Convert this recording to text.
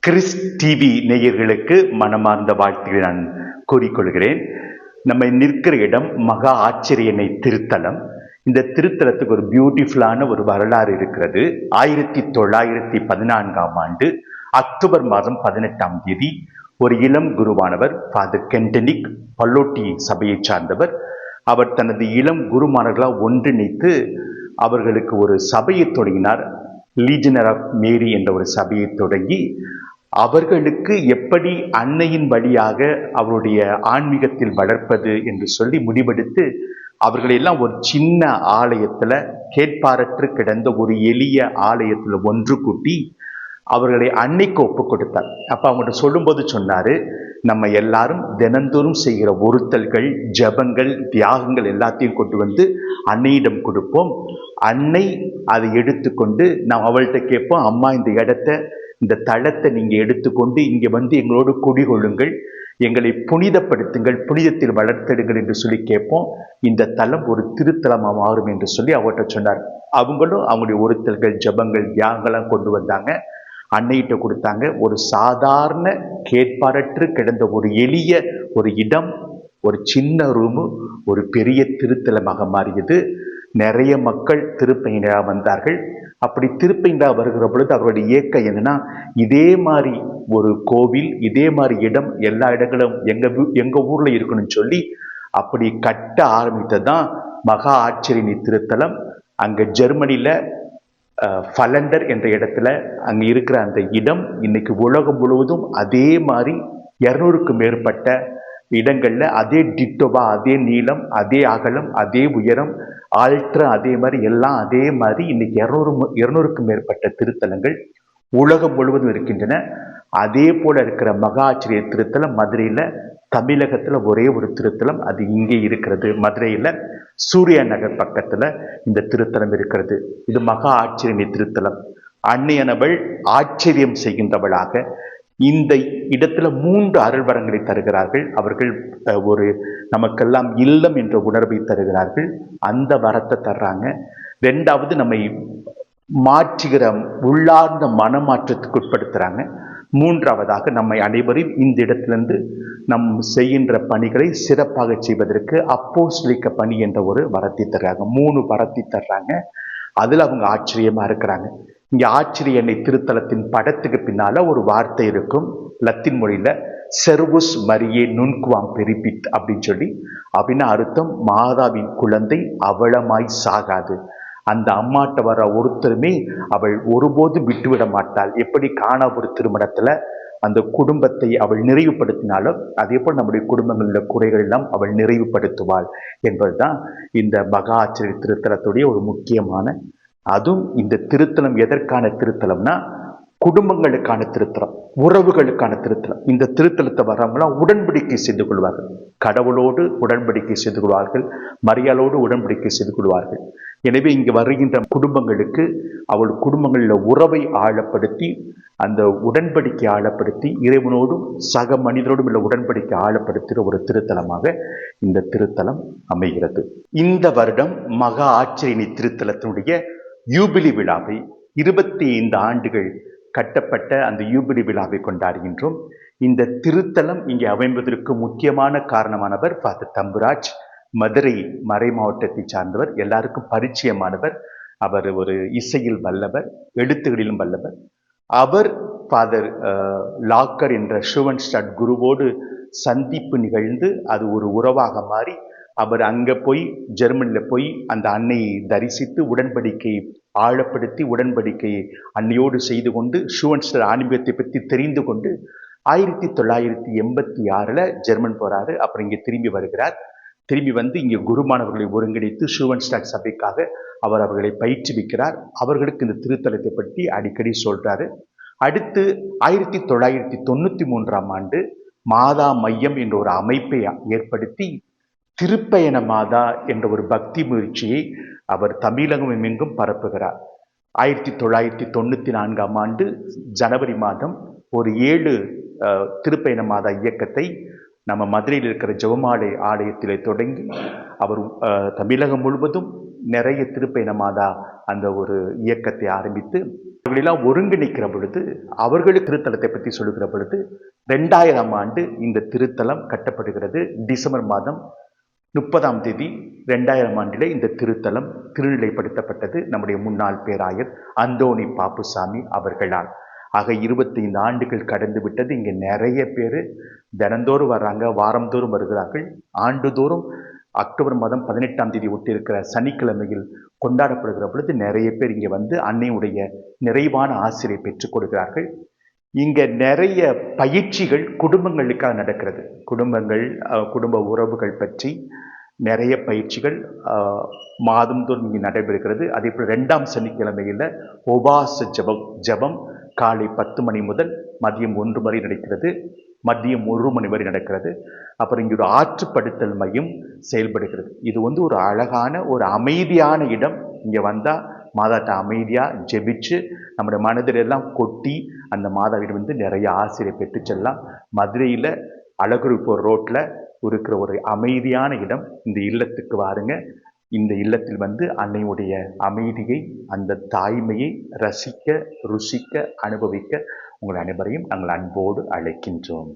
Chris TV நேயர்களுக்கு மனமார்ந்த வாழ்த்துக்களை நான் கூறிக்கொள்கிறேன். நம்ம நிற்கிற இடம் மகா ஆச்சரியனை திருத்தலம். இந்த திருத்தலத்துக்கு ஒரு பியூட்டிஃபுல்லான ஒரு வரலாறு இருக்கிறது. ஆயிரத்தி தொள்ளாயிரத்தி பதினான்காம் ஆண்டு அக்டோபர் மாதம் பதினெட்டாம் தேதி ஒரு இளம் குருவானவர் ஃபாதர் கென்டனிக் பல்லோட்டி சபையைச் சார்ந்தவர். அவர் தனது இளம் குருமானர்களாக ஒன்றிணைத்து அவர்களுக்கு ஒரு சபையை தொடங்கினார். லீஜனர் ஆஃப் மேரி என்ற ஒரு சபையை தொடங்கி அவர்களுக்கு எப்படி அன்னையின் வழியாக அவருடைய ஆன்மீகத்தில் வளர்ப்பது என்று சொல்லி முடிவெடுத்து அவர்களெல்லாம் ஒரு சின்ன ஆலயத்தில் கேட்பாரற்று கிடந்த ஒரு எளிய ஆலயத்தில் ஒன்று கூட்டி அவர்களை அன்னைக்கு ஒப்பு கொடுத்தார். அப்போ அவங்கள்ட்ட சொல்லும்போது சொன்னார் நம்ம எல்லாரும் தினந்தோறும் செய்கிற ஒருத்தல்கள் ஜபங்கள் தியாகங்கள் எல்லாத்தையும் கொண்டு வந்து அன்னையிடம் கொடுப்போம். அன்னை அதை எடுத்துக்கொண்டு நாம் அவள்கிட்ட கேட்போம் அம்மா இந்த இடத்த இந்த தளத்தை நீங்கள் எடுத்துக்கொண்டு இங்கே வந்து எங்களோடு குடிகொள்ளுங்கள். எங்களை புனிதப்படுத்துங்கள் புனிதத்தில் வளர்த்தெடுங்கள் என்று சொல்லி கேட்போம். இந்த தலம் ஒரு திருத்தலமாக மாறும் என்று சொல்லி அவர்கிட்ட சொன்னார். அவங்களும் அவங்களுடைய ஒருத்தல்கள் ஜபங்கள் தியாகங்கள்லாம் கொண்டு வந்தாங்க. அன்னைகிட்ட கொடுத்தாங்க. ஒரு சாதாரண கேட்பாரற்று கிடந்த ஒரு எளிய ஒரு இடம் ஒரு சின்ன ரூமு ஒரு பெரிய திருத்தலமாக மாறியது. நிறைய மக்கள் திருப்பையினராக வந்தார்கள். அப்படி திருப்பையினரா வருகிற பொழுது அவருடைய இயக்கம் என்னன்னா இதே மாதிரி ஒரு கோவில் இதே மாதிரி இடம் எல்லா இடங்களும் எங்க ஊ- எங்க ஊர்ல இருக்கணும்னு சொல்லி அப்படி கட்ட ஆரம்பித்தது தான் மகா ஆச்சரியனி திருத்தலம். அங்க ஜெர்மனியில் ஃபலண்டர் என்ற இடத்துல அங்க இருக்கிற அந்த இடம் இன்னைக்கு உலகம் முழுவதும் அதே மாதிரி இரநூறுக்கும் மேற்பட்ட இடங்களில் அதே டிட்டோவா அதே நீளம் அதே அகலம் அதே உயரம் ஆல்ட்ரா அதே மாதிரி எல்லாம் அதே மாதிரி இன்னைக்கு இருநூறு இருநூறுக்கும் மேற்பட்ட திருத்தலங்கள் உலகம் முழுவதும் இருக்கின்றன. அதே போல இருக்கிற மகாச்சரிய திருத்தலம் மதுரையில் தமிழகத்தில் ஒரே ஒரு திருத்தலம் அது இங்கே இருக்கிறது. மதுரையில் சூர்யா நகர் பக்கத்தில் இந்த திருத்தலம் இருக்கிறது. இது மகா ஆச்சரிய திருத்தலம். அன்னையனவள் ஆச்சரியம் செய்கின்றவளாக இந்த இடத்துல மூன்று அருள்வரங்களை தருகிறார்கள். அவர்கள் ஒரு நமக்கெல்லாம் இல்லம் என்ற உணர்வை தருகிறார்கள். அந்த வரத்தை தர்றாங்க. ரெண்டாவது நம்மை மாற்றுகிற உள்ளார்ந்த மனமாற்றத்துக்கு உட்படுத்துகிறாங்க மூன்றாவதாக நம்மை அனைவரையும் இந்த இடத்திலிருந்து நம் செய்கின்ற பணிகளை சிறப்பாக செய்வதற்கு அப்போஸ்தலிக்க பணி என்ற ஒரு வரத்தை தர்றாங்க. மூணு வரத்தை தர்றாங்க. அதில் அவங்க ஆச்சரியமாக இருக்கிறாங்க. இங்க ஆச்சரிய எண்ணெய் திருத்தலத்தின் படத்துக்கு பின்னால ஒரு வார்த்தை இருக்கும். லத்தீன் மொழியில செர்வுஸ் மரியே நுண்குவாம் பெரிபித் அப்படின்னு சொல்லி அப்படின்னு அர்த்தம் மாதாவின் குழந்தை அவலமாய் சாகாது. அந்த அம்மாட்ட வர ஒருத்தருமே அவள் ஒருபோதும் விட்டுவிட மாட்டாள். எப்படி காணா ஒரு திருமணத்துல அந்த குடும்பத்தை அவள் நிறைவுபடுத்தினாலும் அதே போல் நம்முடைய குடும்பங்களில் குறைகள் எல்லாம் அவள் நிறைவுபடுத்துவாள் என்பதுதான் இந்த மகா ஆச்சரிய திருத்தலத்துடைய ஒரு முக்கியமான அதுவும் இந்த திருத்தலம் எதற்கான திருத்தலம்னா குடும்பங்களுக்கான திருத்தலம் உறவுகளுக்கான திருத்தலம். இந்த திருத்தலத்தை வரவங்களாம் உடன்படிக்கை செய்து கொள்வார்கள். கடவுளோடு உடன்படிக்கை செய்து கொள்வார்கள். மரியாளோடு உடன்படிக்கை செய்து கொள்வார்கள். எனவே இங்கு வருகின்ற குடும்பங்களுக்கு அவள் குடும்பங்களில் உறவை ஆழப்படுத்தி அந்த உடன்படிக்கை ஆழப்படுத்தி இறைவனோடும் சக மனிதரோடும் இல்லை உடன்படிக்கை ஆழப்படுத்துகிற ஒரு திருத்தலமாக இந்த திருத்தலம் அமைகிறது. இந்த வருடம் மகா ஆச்சரியணி திருத்தலத்தினுடைய யூபிலி விழாவை இருபத்தி ஐந்து ஆண்டுகள் கட்டப்பட்ட அந்த யூபிலி விழாவை கொண்டாடுகின்றோம். இந்த திருத்தலம் இங்கே அமைவதற்கு முக்கியமான காரணமானவர் ஃபாதர் தம்புராஜ். மதுரை மறை மாவட்டத்தை சார்ந்தவர் எல்லாருக்கும் பரிச்சயமானவர் அவர் ஒரு இசையில் வல்லவர் எழுத்துகளிலும் வல்லவர். அவர் ஃபாதர் லாக்கர் என்ற ஷுவன் ஷுவன்ஸ்டாட் குருவோடு சந்திப்பு நிகழ்ந்து அது ஒரு உறவாக மாறி அவர் அங்கே போய் ஜெர்மனியில் போய் அந்த அன்னையை தரிசித்து உடன்படிக்கை ஆழப்படுத்தி உடன்படிக்கையை அன்னையோடு செய்து கொண்டு ஷுவன்ஸ்டர் ஆன்மீகத்தை பற்றி தெரிந்து கொண்டு ஆயிரத்தி தொள்ளாயிரத்தி எண்பத்தி ஆறில் ஜெர்மன் போகிறாரு அப்புறம் இங்கே திரும்பி வருகிறார். திரும்பி வந்து இங்கே குருமானவர்களை ஒருங்கிணைத்து ஷூவன்ஸ்டாக் சபைக்காக அவர் அவர்களை பயிற்றுவிக்கிறார். அவர்களுக்கு இந்த திருத்தலத்தை பற்றி அடிக்கடி சொல்கிறாரு அடுத்து ஆயிரத்தி தொள்ளாயிரத்தி தொண்ணூற்றி மூன்றாம் ஆண்டு மாதா மையம் என்ற ஒரு அமைப்பை ஏற்படுத்தி திருப்பயண மாதா என்ற ஒரு பக்தி முயற்சியை அவர் தமிழகம் எங்கும் பரப்புகிறார். ஆயிரத்தி தொள்ளாயிரத்தி தொண்ணூற்றி நான்காம் ஆண்டு ஜனவரி மாதம் ஒரு ஏழு திருப்பயண மாதா இயக்கத்தை நம்ம மதுரையில் இருக்கிற ஜெபமாலை ஆலயத்தில் தொடங்கி அவர் தமிழகம் முழுவதும் நிறைய திருப்பயண மாதா அந்த ஒரு இயக்கத்தை ஆரம்பித்து அவர்களெல்லாம் ஒருங்கிணைக்கிற பொழுது அவர்களுக்கு திருத்தலத்தை பற்றி சொல்லுகிற பொழுது ரெண்டாயிரம் ஆண்டு இந்த திருத்தலம் கட்டப்படுகிறது. டிசம்பர் மாதம் முப்பதாம் தேதி ரெண்டாயிரம் ஆண்டிலே இந்த திருத்தலம் திருநிலைப்படுத்தப்பட்டது. நம்முடைய முன்னாள் பேராயர் அந்தோணி பாப்புசாமி அவர்களால். ஆக இருபத்தைந்து ஆண்டுகள் கடந்து விட்டது. இங்கே நிறைய பேர் தினந்தோறும் வர்றாங்க வாரந்தோறும் வருகிறார்கள். ஆண்டுதோறும் அக்டோபர் மாதம் பதினெட்டாம் தேதி ஒட்டி இருக்கிற சனிக்கிழமையில் கொண்டாடப்படுகிற பொழுது நிறைய பேர் இங்கே வந்து அன்னையுடைய நிறைவான ஆசிரியை பெற்றுக் கொடுக்கிறார்கள். இங்கே நிறைய பயிற்சிகள் குடும்பங்களுக்காக நடக்கிறது. குடும்பங்கள் குடும்ப உறவுகள் பற்றி நிறைய பயிற்சிகள் மாதந்தோறும் இங்கே நடைபெறுகிறது. அதே போல் ரெண்டாம் சனிக்கிழமையில் உபாச ஜபம் ஜபம் காலை பத்து மணி முதல் மதியம் ஒன்று வரை நடக்கிறது. மதியம் ஒரு மணி வரை நடக்கிறது. அப்புறம் இங்கே ஒரு ஆற்றுப்படுத்தல் மையம் செயல்படுகிறது. இது வந்து ஒரு அழகான ஒரு அமைதியான இடம். இங்கே வந்தால் மாதாட்ட அமைதியாக ஜெபிச்சு நம்முடைய மனதிலெல்லாம் கொட்டி அந்த மாதாவிடம் வந்து நிறைய ஆசிரியை பெற்று செல்லலாம். மதுரையில் அழகுருப்பூர் ரோட்டில் இருக்கிற ஒரு அமைதியான இடம் இந்த இல்லத்துக்கு வாருங்க. இந்த இல்லத்தில் வந்து அன்னையுடைய அமைதியை அந்த தாய்மையை ரசிக்க ருசிக்க அனுபவிக்க உங்கள் அனைவரையும் நாங்கள் அன்போடு அழைக்கின்றோம்.